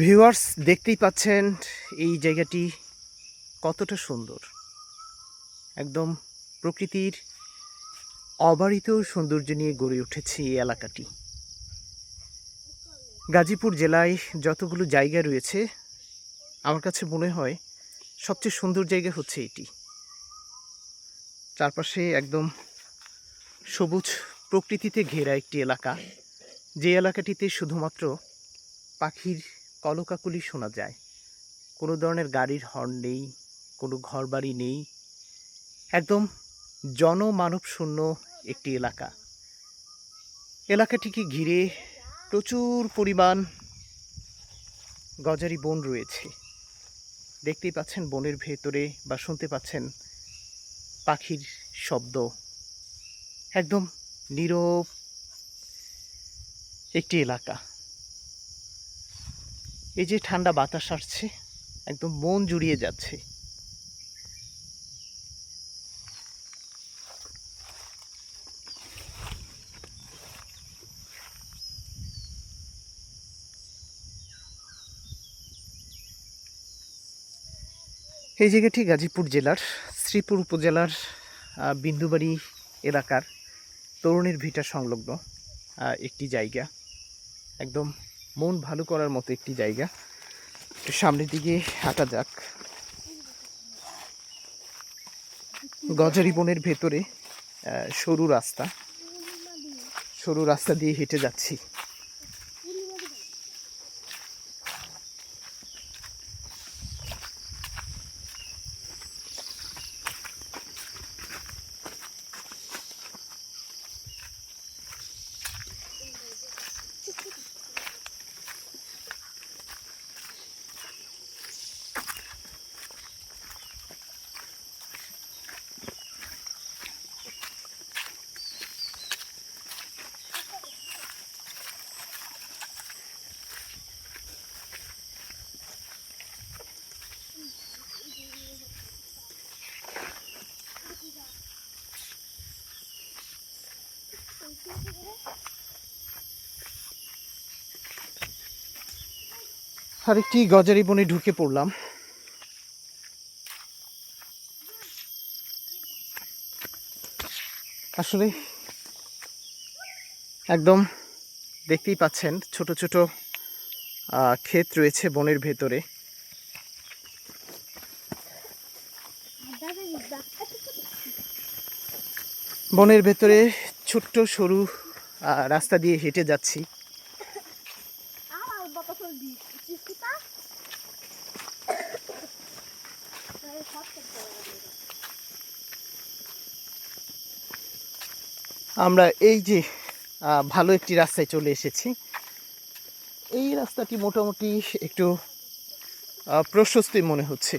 Viewers দেখতেই পাচ্ছেন এই জায়গাটি কতটা সুন্দর। একদম প্রকৃতির অবারিত সৌন্দর্য নিয়ে গড়ে উঠেছে এই এলাকাটি। গাজীপুর জেলায় যতগুলো জায়গা রয়েছে, আমার কাছে মনে হয় সবচেয়ে সুন্দর জায়গা হচ্ছে এটি। চারপাশে একদম সবুজ প্রকৃতিতে ঘেরা একটি এলাকা। যে এলাকাটিতে শুধুমাত্র পাখির কলকাকুলি শোনা যায়। কোনো ধরনের গাড়ির হর্ন নেই, কোনো ঘরবাড়ি নেই। একদম জনমানব শূন্য একটি এলাকা। এলাকাটিকে ঘিরে প্রচুর পরিমাণ গজারি বন রয়েছে। দেখতেই পাচ্ছেন বনের ভেতরে বা শুনতে পাচ্ছেন পাখির শব্দ। একদম নীরব একটি এলাকা। এই যে ঠান্ডা বাতাস আসছে, একদম মন জুড়িয়ে যাচ্ছে। এই জায়গাটি গাজীপুর জেলার, শ্রীপুর উপজেলার বিন্দুবাড়ি এলাকার তরুণীর ভিটা সংলগ্ন একটি জায়গা। একদম মন ভালো করার মতো একটি জায়গা। একটু সামনের দিকে হাঁটা যাক। গজারি বনের ভেতরে সরু রাস্তা। সরু রাস্তা দিয়ে হেঁটে যাচ্ছি। আরেকটি গজারি বনে ঢুকে পড়লাম। আসলে একদম দেখতেই পাচ্ছেন ছোট ছোট ক্ষেত রয়েছে বনের ভেতরে। বনের ভেতরে ছোট্ট সরু রাস্তা দিয়ে হেঁটে যাচ্ছি। আমার এই যে ভালো একটি রাস্তায় চলে এসেছি। এই রাস্তাটি মোটামুটি একটু আহ, প্রশস্তি মনে হচ্ছে।